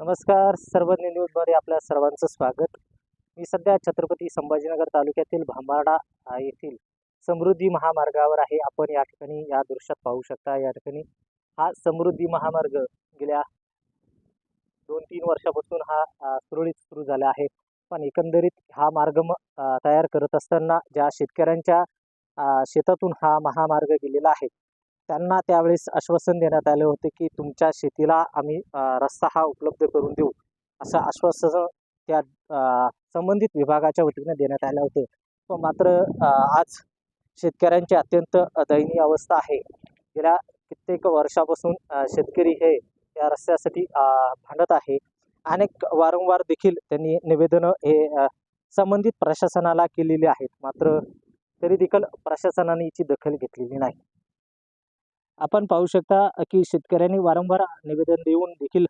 नमस्कार सर्वज्ञ न्यूजमध्ये आपल्या सर्वांचं स्वागत. मी सध्या छत्रपती संभाजीनगर तालुक्यातील भांबाडा येथील समृद्धी महामार्गावर आहे. आपण या ठिकाणी या दृश्यात पाहू शकता. या ठिकाणी हा समृद्धी महामार्ग गेल्या दोन तीन वर्षापासून हा सुरळीत सुरू झाला आहे. पण एकंदरीत हा मार्ग तयार करत असताना ज्या शेतकऱ्यांच्या शेतातून हा महामार्ग गेलेला आहे त्यांना त्यावेळेस आश्वासन देण्यात आले होते की तुमच्या शेतीला आम्ही रस्ता हा उपलब्ध करून देऊ. असं आश्वासन त्या संबंधित विभागाच्या वतीने देण्यात आलं होतं. पण मात्र आज शेतकऱ्यांची अत्यंत दयनीय अवस्था आहे. गेल्या कित्येक वर्षापासून शेतकरी हे या रस्त्यासाठी भांडत आहे. अनेक वारंवार देखील त्यांनी निवेदनं हे संबंधित प्रशासनाला केलेली आहेत. मात्र तरी देखील प्रशासनाने याची दखल घेतलेली नाही. आपण पाहू शकता की शेतकऱ्यांनी वारंवार निवेदन देऊन देखील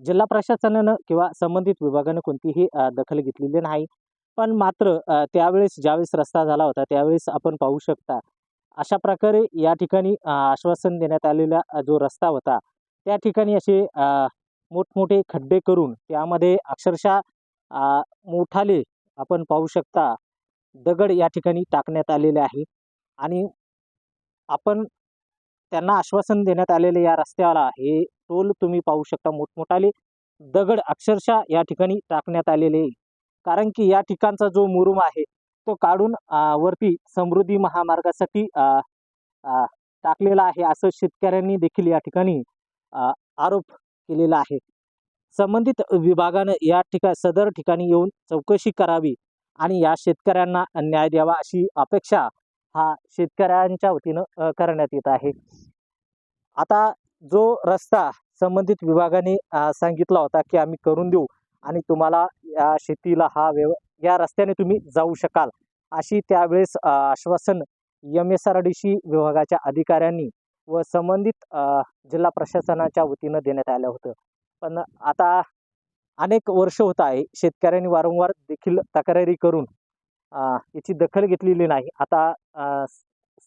जिल्हा प्रशासनानं किंवा संबंधित विभागानं कोणतीही दखल घेतलेली नाही. पण मात्र त्यावेळेस ज्यावेळेस रस्ता झाला होता त्यावेळेस आपण पाहू शकता अशा प्रकारे या ठिकाणी आश्वासन देण्यात आलेला जो रस्ता होता त्या ठिकाणी असे मोठमोठे खड्डे करून त्यामध्ये अक्षरशः मोठाले आपण पाहू शकता दगड या ठिकाणी टाकण्यात आलेले आहे. आणि आपण त्यांना आश्वासन देण्यात आलेले या रस्त्याला हे टोल तुम्ही पाहू शकता. मोठमोठाले दगड अक्षरशः या ठिकाणी टाकण्यात आलेले आहे. कारण की या ठिकाणचा जो मुरुम आहे तो काढून वरती समृद्धी महामार्गासाठी टाकलेला आहे. असं शेतकऱ्यांनी देखील या ठिकाणी आरोप केलेला आहे. संबंधित विभागानं या ठिका सदर ठिकाणी येऊन चौकशी करावी आणि या शेतकऱ्यांना न्याय द्यावा अशी अपेक्षा हा शेतकऱ्यांच्या वतीनं करण्यात येत आहे. आता जो रस्ता संबंधित विभागाने सांगितला होता की आम्ही करून देऊ आणि तुम्हाला या शेतीला हा व्यव या रस्त्याने तुम्ही जाऊ शकाल अशी त्यावेळेस आश्वासन M S R D C विभागाच्या अधिकाऱ्यांनी व संबंधित जिल्हा प्रशासनाच्या वतीनं देण्यात आलं होतं. पण आता अनेक वर्ष होत आहे शेतकऱ्यांनी वारंवार देखील तक्रारी करून याची दखल घेतलेली नाही. आता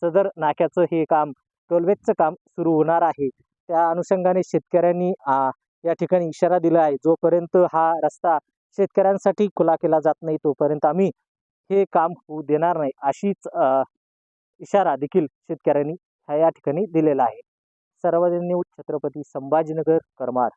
सदर नाक्याचं हे काम टोलवेजचं काम सुरू होणार आहे. त्या अनुषंगाने शेतकऱ्यांनी या ठिकाणी इशारा दिला आहे. जोपर्यंत हा रस्ता शेतकऱ्यांसाठी खुला केला जात नाही तोपर्यंत आम्ही हे काम होऊ देणार नाही अशीच इशारा देखील शेतकऱ्यांनी ह्या या ठिकाणी दिलेला आहे. सर्वजन्य न्यूज छत्रपती संभाजीनगर करमाड.